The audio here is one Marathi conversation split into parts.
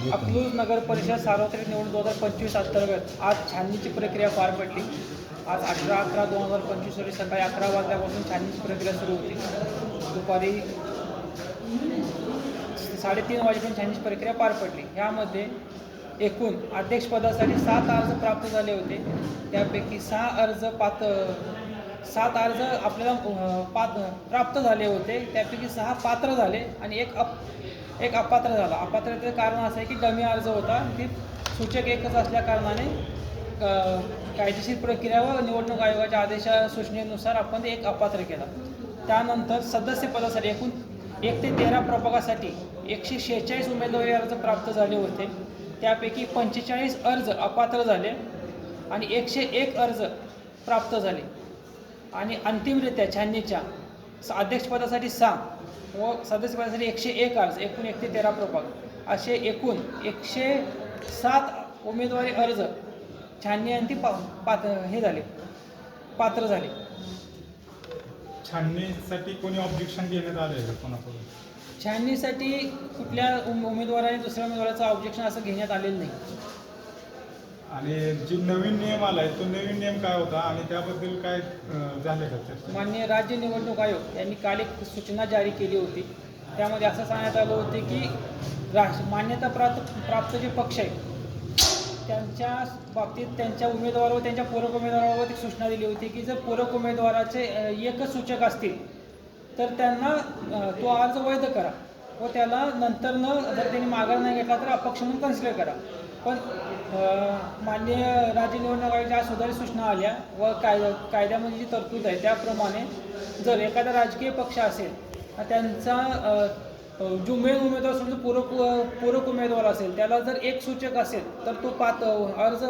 अकलूज नगर परिषद सार्वत्रिक निवडणूक दोन हजार पंचवीस अंतर्गत आज छाननीची प्रक्रिया पार पडली. आज अठरा अकरा दोन हजार पंचवीस रोजी सकाळी अकरा वाजल्यापासून छाननीची प्रक्रिया सुरू होती. दुपारी साडेतीन वाजेपर्यंत छाननीची प्रक्रिया पार पडली. ह्यामध्ये एकूण अध्यक्षपदासाठी सात अर्ज प्राप्त झाले होते. त्यापैकी सहा अर्ज पात सात अर्ज आपल्याला पात प्राप्त झाले होते. त्यापैकी सहा पात्र झाले आणि एक अप एक अपात्र झाला. अपात्रतेचं कारण असं आहे की कमी अर्ज होता. ती सूचक एकच असल्या कारणाने कायदेशीर प्रक्रिया व निवडणूक आयोगाच्या आदेशा सूचनेनुसार आपण एक अपात्र केला. त्यानंतर सदस्यपदासाठी एकूण एक ते तेरा प्रभागासाठी एकशे शेहेचाळीस उमेदवारी अर्ज प्राप्त झाले होते. त्यापैकी पंचेचाळीस अर्ज अपात्र झाले आणि एकशे एक अर्ज प्राप्त झाले. आणि अंतिमरित्या छाननीच्या स- अध्यक्षपदासाठी सहा व सदस्यपदासाठी एकशे एक अर्ज एकूण एक ते तेरा प्रभाग. असे एकूण एकशे सात उमेदवारी अर्ज छाननी आणि ती पा पात हे झाले. पात्र झाले. छाननीसाठी कोणी ऑब्जेक्शन घेण्यात आलं आहे कोणाकडून? छाननीसाठी कुठल्या उम- उमेदवाराने दुसऱ्या उमेदवाराचं ऑब्जेक्शन असं घेण्यात आलेलं नाही. आणि जे नवीन नियम आलाय तो नवीन नियम काय होता आणि त्याबद्दल काय झाले का चर्चा? माननीय राज्य निवडणूक आयोग यांनी काल एक सूचना जारी केली होती. त्यामध्ये असं सांगण्यात आलं होते की राष्ट्र मान्यता प्राप्त प्राप्त जे पक्ष आहेत त्यांच्या बाबतीत त्यांच्या उमेदवार व त्यांच्या पूरक उमेदवाराबाबत एक सूचना दिली होती की जर पूरक उमेदवाराचे अ, एकच सूचक असतील तर त्यांना अ, तो अर्ज वैध करा व त्याला नंतर न जर त्यांनी माघार नाही घेतला तर अपक्ष म्हणून कन्सिडर करा. पण मान्य माननीय राज्य निवडणूक आयोगाच्या आज सुधारित सूचना आल्या व कायदा कायद्यामध्ये जी तरतूद आहे त्याप्रमाणे जर एखादा राजकीय पक्ष असेल त्यांचा जो मेन उमेदवार असेल पूरक पूरक उमेदवार असेल त्याला जर एक सूचक असेल तर तो पात अर्ज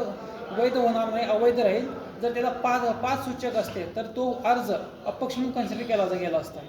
वैध होणार नाही अवैध राहील. जर त्याला पाच पाच सूचक असते तर तो अर्ज अपक्ष म्हणून कन्सिडर केला गेला असता.